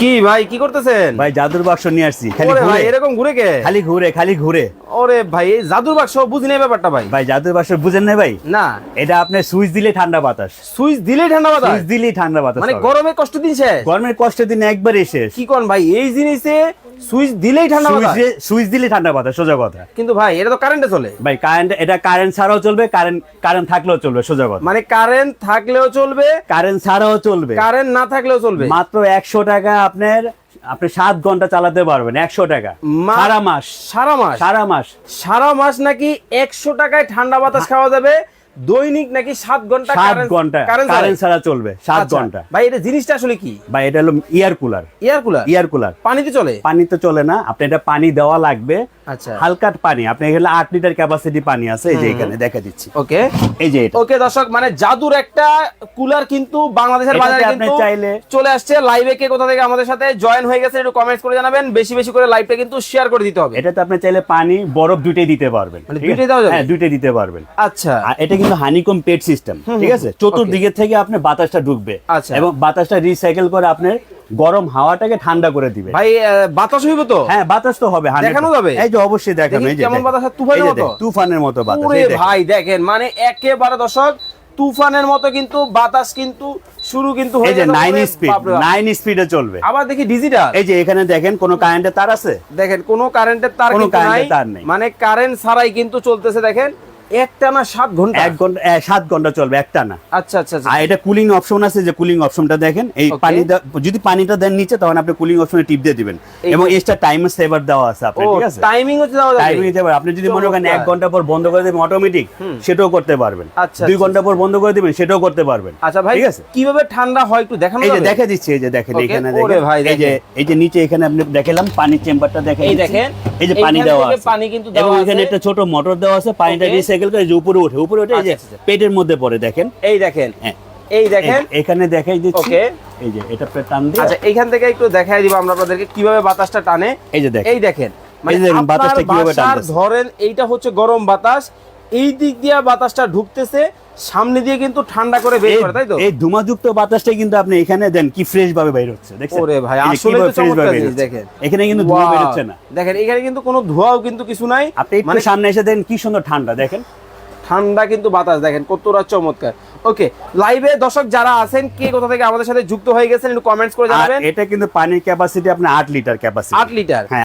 কি ভাই কি করতেছেন? ভাই জাদুর বাক্স নিয়ে আসছি খালি ঘুরে। এরকম ঘুরে কে? খালি ঘুরে খালি ঘুরে। ওরে ভাই এই জাদুর বাক্স বুঝি নাই ব্যাপারটা ভাই? ভাই জাদুর বাক্স বুঝেন না ভাই? না। এটা আপনি সুইচ দিলে ঠান্ডা বাতাস। সুইচ দিলে ঠান্ডা বাতাস? সুইচ দিলে ঠান্ডা বাতাস মানে গরমে কষ্ট দিন শেষ? গরমের কষ্ট দিন একবার শেষ। কি কোন ভাই এই জিনিসে সুইচ দিলেই ঠান্ডা বাতাস। সুইচ দিলে ঠান্ডা বাতাস সোজা কথা। কিন্তু ভাই এটা তো কারেন্টে চলে। ভাই কারেন্ট এটা কারেন্ট ছাড়াও চলবে কারেন্ট কারেন্ট থাকলেও চলবে সোজা কথা। মানে কারেন্ট থাকলেও চলবে কারেন্ট ছাড়াও চলবে। কারেন্ট না থাকলেও চলবে। মাত্র একশো টাকা আপনার আপনি সাত ঘণ্টা চালাতে পারবেন একশো টাকা। সারা মাস। সারা মাস। সারা মাস। সারা মাস নাকি একশো টাকায় ঠান্ডা বাতাস খাওয়া যাবে? দৈনিক নাকি সাত ঘণ্টা সাত ঘণ্টা কারেন্ট ছাড়া চলবে সাত আচ্ছা, ঘণ্টা। ভাই এটা জিনিসটা আসলে কি? ভাই এটা হলো air cooler air cooler air cooler পানিতে চলে? পানি তো চলে না আপনি এটা পানি দেওয়া লাগবে। আচ্ছা। হালকা পানি আপনি এখানে লিটার ক্যাপাসিটি পানি আছে এই যে এখানে দেখা দিচ্ছি। ওকে এই যে এটা। ওকে দর্শক মানে জাদুর একটা কুলার কিন্তু বাংলাদেশের বাজারে কিন্তু চাইলে- চলে আসছে। লাইভে কে কোথা থেকে আমাদের সাথে জয়েন হয়ে গেছে একটু কমেন্টস করে জানাবেন। বেশি বেশি করে লাইভটা কিন্তু শেয়ার করে দিতে হবে। এটাতে আপনি চাইলে পানি বরফ দুইটাই দিতে পারবেন মানে যাবে? হ্যাঁ দিতে পারবেন। আচ্ছা। এটা কিন্তু হানিকম পেট সিস্টেম ঠিক আছে চতুর্দিকে থেকে আপনার বাতাসটা ঢুকবে আচ্ছা। এবং বাতাসটা রিসাইকেল করে আপনার গরম হাওয়াটাকে ঠান্ডা করে দিবে ভাই বাতাস হইব তো হ্যাঁ বাতাস তো হবে 100 দেখানো যাবে? এই যে অবশ্যই দেখানো এই যে কেমন বাতাস তুফানের মতো? তুফানের মতো বাতাস। ভাই দেখেন মানে একেবারে দর্শক তুফানের মতো কিন্তু বাতাস কিন্তু শুরু কিন্তু হয়ে এই যে গেল। নাইন স্পিড নাইন স্পিডে চলবে আবার দেখি ডিজিটাল এই যে এখানে দেখেন কোনো কারেন্টের তার আছে দেখেন কোনো কারেন্টের তার কোনো কিন্তু নেই। মানে কারেন্ট ছাড়াই কিন্তু চলতেছে দেখেন একটানা সাত ঘণ্টা? এক ঘণ্টা এ, ঘণ্টা চলবে একটা আচ্ছা আচ্ছা আচ্ছা। আর এটা কুলিং অপশন আছে যে কুলিং অপশনটা দেখেন এই পানি যদি পানিটা দেন নিচে তখন আপনি কুলিং অপশনে টিপ দিয়ে দিবেন। এবং এক্সট্রা টাইমার সেভার দেওয়া আছে আপনার ঠিক আছে? টাইমিং দেওয়া যাবে টাইমিং হিসেবে আপনি যদি মনে করেন এক ঘণ্টা পর বন্ধ করে দেবেন অটোমেটিক সেটাও করতে পারবেন। আচ্ছা, দুই ঘণ্টা পর বন্ধ করে দিবেন সেটাও করতে পারবেন। আচ্ছা ভাই ঠিক আছে? কীভাবে ঠান্ডা হয় একটু দেখানো এই যে দেখে দিচ্ছি এই যে দেখেন এখানে দেখেন। এই যে এই যে নিচে এখানে আপনি দেখালাম পানির চেম্বারটা দেখেন এই দেখেন, এই যে পানি দেওয়া আছে। পানি কিন্তু এবং এখানে একটা ছোট মোটর দেওয়া আছে পানিটা. রিসাইকেল করে যে উপরে ওঠে। উপরে ওঠে এই যে আচ্ছা, আচ্ছা। পেটের মধ্যে পড়ে দেখেন? এই দেখেন। হ্যাঁ। এই দেখেন। এখানে দেখাই দিচ্ছি। ওকে। এই যে এটা টান দিয়ে। আচ্ছা এইখান থেকে একটু দেখাই দিব আমরা আপনাদেরকে কীভাবে বাতাসটা টানে। এই যে দেখেন। এই দেখেন। মানে বাতাসটা কীভাবে টানে টানতেছে। ধরেন এইটা হচ্ছে গরম বাতাস। এই দিক দিয়ে বাতাসটা ঢুকতেছে। সামনে দিয়ে কিন্তু ঠান্ডা করে বের করে তাই তো? এই ধুমাযুক্ত বাতাসটা কিন্তু আপনি এখানে দেন কি ফ্রেশ ভাবে বের হচ্ছে দেখছেন? ওরে ভাই, কীভাবে তো চমৎকার জিনিস দেখেন। এখানে কিন্তু ধোঁয়া বের হচ্ছে না। দেখেন এখানে কিন্তু কোনো ধোঁয়াও কিন্তু কিছু নাই। আপনি মানে সামনে এসে দেন কি সুন্দর ঠান্ডা দেখেন। ঠান্ডা কিন্তু বাতাস দেখেন কতটা চমৎকার। ওকে লাইভে দর্শক যারা আছেন কে কোথা থেকে আমাদের সাথে যুক্ত হয়ে গেছেন একটু কমেন্টস করে জানাবেন। এটা কিন্তু পানির ক্যাপাসিটি আপনার আট লিটার ক্যাপাসিটি আট লিটার হ্যাঁ।